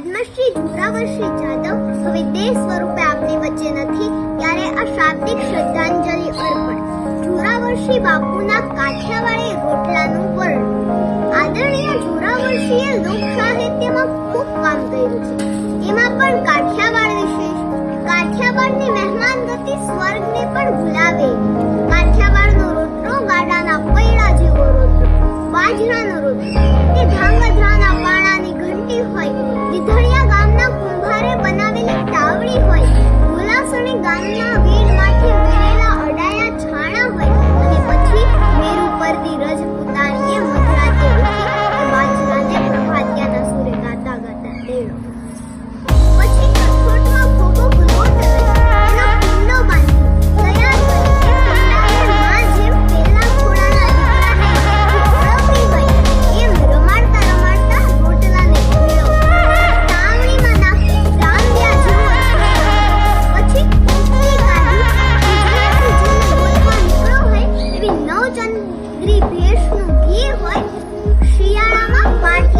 પદ્મશ્રી જોરાવરસિંહ જાદવ હવે દેહ સ્વરૂપે આપની વચ્ચે નથી, ત્યારે આ શાબ્દિક શ્રદ્ધાંજલિ અર્પણ. જોરાવરસિંહ બાપુના કાઠિયાવાડી રોટલાનું વર્ણન આદરણીય જોરાવરસિંહે લોક સાહિત્યમાં ખૂબ કામ કર્યું છે. એમાં પણ ডিগ্রি বেশ হয় শিয়ার আমার মাটি